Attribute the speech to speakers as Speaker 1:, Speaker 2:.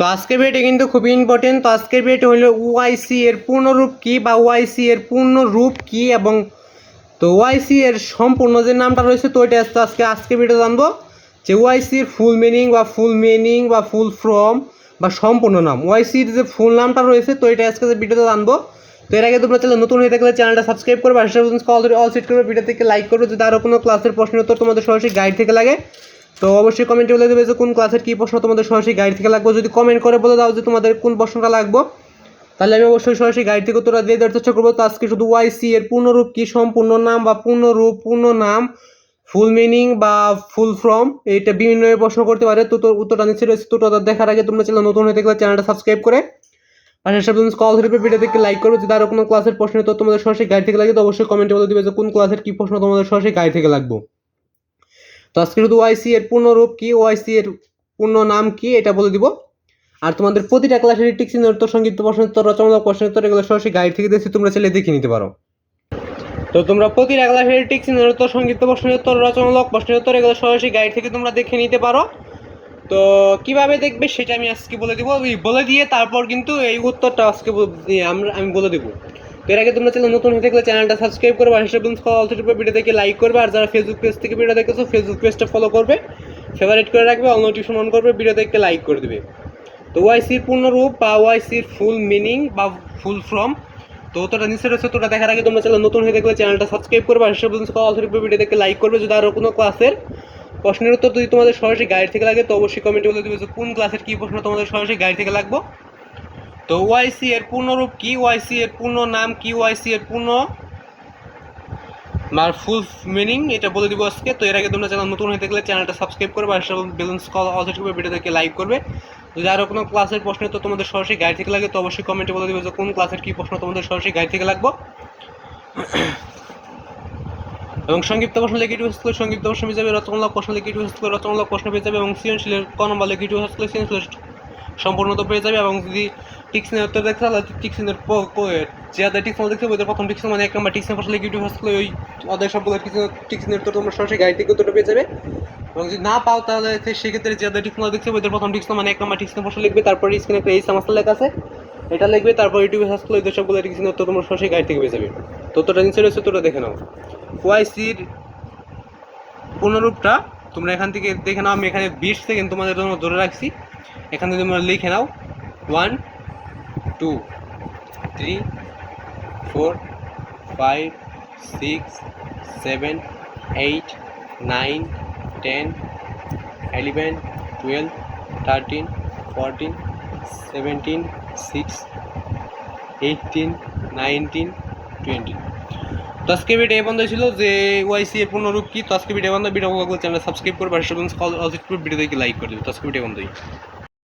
Speaker 1: তো আজকের ভিডিওটা কিন্তু খুবই ইম্পর্টেন্ট তো আজকের ভিডিওটা হলো ওআইসি এর পূর্ণরূপ কি বা ওআইসি এর পূর্ণ রূপ কি এবং তো ওআইসি এর সম্পূর্ণ যে নামটা রয়েছে, তো এটা আজকে আজকে ভিডিও জানব যে ওআইসি এর ফুল মিনিং বা ফুল মিনিং বা ফুল ফর্ম বা সম্পূর্ণ নাম। ওআইসির যে ফুল নামটা রয়েছে, তো এটা আজকে ভিডিওতে জানব। তো এর আগে তোমরা চ্যানেল নতুন হয়ে থাকলে চ্যানেলটা সাবস্ক্রাইব করবে, আর কল অল সেট করবে ভিডিও থেকে লাইক করবে, যদি আরও কোনো ক্লাসের প্রশ্ন উত্তর তোমাদের সরাসরি গাইড থেকে লাগে। তো অবশ্যই কমেন্টে বলে দেবে যে কোন ক্লাসের কী প্রশ্ন তোমাদের সরাসরি গাইড থেকে লাগবে। যদি কমেন্ট করে বলে দাও যে তোমাদের কোন প্রশ্নটা লাগবে, তাহলে আমি অবশ্যই সরাসরি গাইড থেকে উত্তরটা দিয়ে দেওয়ার চেষ্টা করব। তো আজকে শুধু ওয়াইসি এর পূর্ণরূপ কি সম্পূর্ণ নাম বা পূর্ণরূপ, পূর্ণ নাম ফুল মিনিং বা ফুল ফর্ম এইটা বিভিন্ন প্রশ্ন করতে পারে। তো তোর উত্তরটা নিচে রয়েছে, তো দেখার আগে তোমরা চ্যানেল নতুন হয়ে থাকলে চ্যানেলটা সাবস্ক্রাইব করে পাশে সব কল ধরে ভিডিও দেখে লাইক করবে। যদি আরও কোনো ক্লাসের প্রশ্ন তো তোমাদের সরাসরি গাইড থেকে লাগে তো অবশ্যই কমেন্টে বলে দিবে যে কোন ক্লাসের কী প্রশ্ন তোমাদের সরাসরি গাইড থেকে লাগবে। তো আজকে শুধু ওয়াইসি এর পূর্ণরূপ কি? ওয়াইসি এর পূর্ণ নাম কি? এটা বলে দিব। আর তোমাদের প্রতিটা ক্লাসের টিক্সিন উত্তর সংগীত প্রশ্ন, উত্তর, রচনামূলক প্রশ্ন, উত্তর, এগুলো সরাসরি গাইড থেকে দিয়েছি তোমরা চাইলে দেখে নিতে পারো। তো তোমরা প্রতিটা ক্লাসের টিক্সিন উত্তর সংগীত প্রশ্ন, উত্তর, রচনামূলক প্রশ্ন, উত্তর, এগুলো সরাসরি গাইড থেকে তোমরা দেখে নিতে পারো। তো কীভাবে দেখবে সেটা আমি আজকে বলে দিব। বলে দিয়ে তারপর কিন্তু এই উত্তরটা আজকে আমরা আমি বলে দেবো। এর আগে তোমরা চ্যানেল নতুন হয়ে থাকলে চ্যানেলটা সাবস্ক্রাইব করবে, আর হিসাব অল থেকে ভিডিও দেখে লাইক করবে, আর যারা ফেসবুক পেজ থেকে ভিডিও দেখেছ ফেসবুক পেজটা ফলো করবে ফেভারিট করে রাখবে অল নোটিফিকেশন অন করবে ভিডিও দেখে লাইক করে দেবে। তো ওয়াইসির পূর্ণরূপ বা ওয়াইসির ফুল মিনিং বা ফুল ফর্ম তো তোটা নিচে রয়েছে তোটা দেখার আগে তোমরা চ্যানেল নতুন হয়ে থাকলে চ্যানেলটা সাবস্ক্রাইব করবে, আর হিসাব অল থেকে ভিডিও দেখে লাইক করবে, যদি আরও কোনো ক্লাসের প্রশ্নের উত্তর যদি তোমাদের সরাসরি গাইড থেকে লাগে, তো অবশ্যই কমেন্টে বলে দেবে যে কোন ক্লাসের কী প্রশ্ন তোমাদের সরাসরি গাইড থেকে লাগবে। তো ওয়াইসি এর পূর্ণরূপ কি? ওয়াইসি এর পূর্ণ নাম কি? ওয়াইসি এর পূর্ণ আর ফুল মিনিং এটা বলে দিব আজকে। তো এর আগে তোমরা চ্যানেল নতুন হয়ে থাকলে চ্যানেলটা সাবস্ক্রাইব করবে আর বেলুন্স কল অলসেট করবে ভিডিও থেকে লাইক করবে। যদি আরও কোনো ক্লাসের প্রশ্ন তো তোমাদের সরাসরি গাইড থেকে লাগে, তো অবশ্যই কমেন্টে বলে দেবে যে কোন ক্লাসের কী প্রশ্ন তোমাদের সরাসরি গাইড থেকে লাগবে। এবং সংক্ষিপ্ত প্রশ্ন লিখে ইউটিউব স্কুলের সংক্ষিপ্ত প্রশ্ন পেয়ে যাবে রচনামূলক প্রশ্ন লিখে ইউটিউব স্কুলের রচনামূলক প্রশ্ন পেয়ে যাবে, এবং সৃজনশীলের ক নম্বর লিখে ইউটিউব স্কুলের সৃজনশীলের সম্পূর্ণত পেয়ে যাবে। এবং যদি টিক্সিনের উত্তর দেখতে তাহলে টিক্সিনের যে আদার টিক্সিন দেখতে ওদের প্রথম টিক্সিন মানে এক নম্বর প্রশ্ন লিখে ইউটিউব স্কুলে ওই ওদের সবগুলো টিক্সিনের টিক্সিনের উত্তর তোমরা সরাসরি গাইড থেকে উত্তরটা পেয়ে যাবে। এবং যদি না পাও তাহলে সেক্ষেত্রে যে আদার টিক্সিন দেখতে ওদের প্রথম টিক্সিন মানে এক নম্বর টিক্সিনের প্রশ্ন লিখবে, তারপরে স্ক্রিনে একটা এই সামাস্তা লেখা আছে, এটা লিখবে, তারপর ইউটিউবে সার্চ করলে ওদের সবগুলো টিক্সিনের উত্তর তোমরা সরাসরি গাইড থেকে পেয়ে যাবে। তো উত্তরটা নিচে রয়েছে তোটা দেখে নাও। ওয়াইসির পুনরূপটা তোমরা এখান থেকে দেখে নাও, আমি এখানে বিশ সেকেন্ড তোমাদের জন্য ধরে রাখছি। এখান তোমরা লিখে নাও one two three four five six seven eight nine ten eleven twelve thirteen fourteen seventeen six eighteen nineteen twenty তো আজকে ভিডিও এই বন্ধ ছিল যে ওয়াইসি এর পূর্ণরূপ কি? তো আজকে ভিডিও বন্ধ ভিডিও চ্যানেল সাবস্ক্রাইব আর সেভেন কল ভিডিও দেখে লাইক করে দেবে। তো আজকে ভিডিও বন্ধই।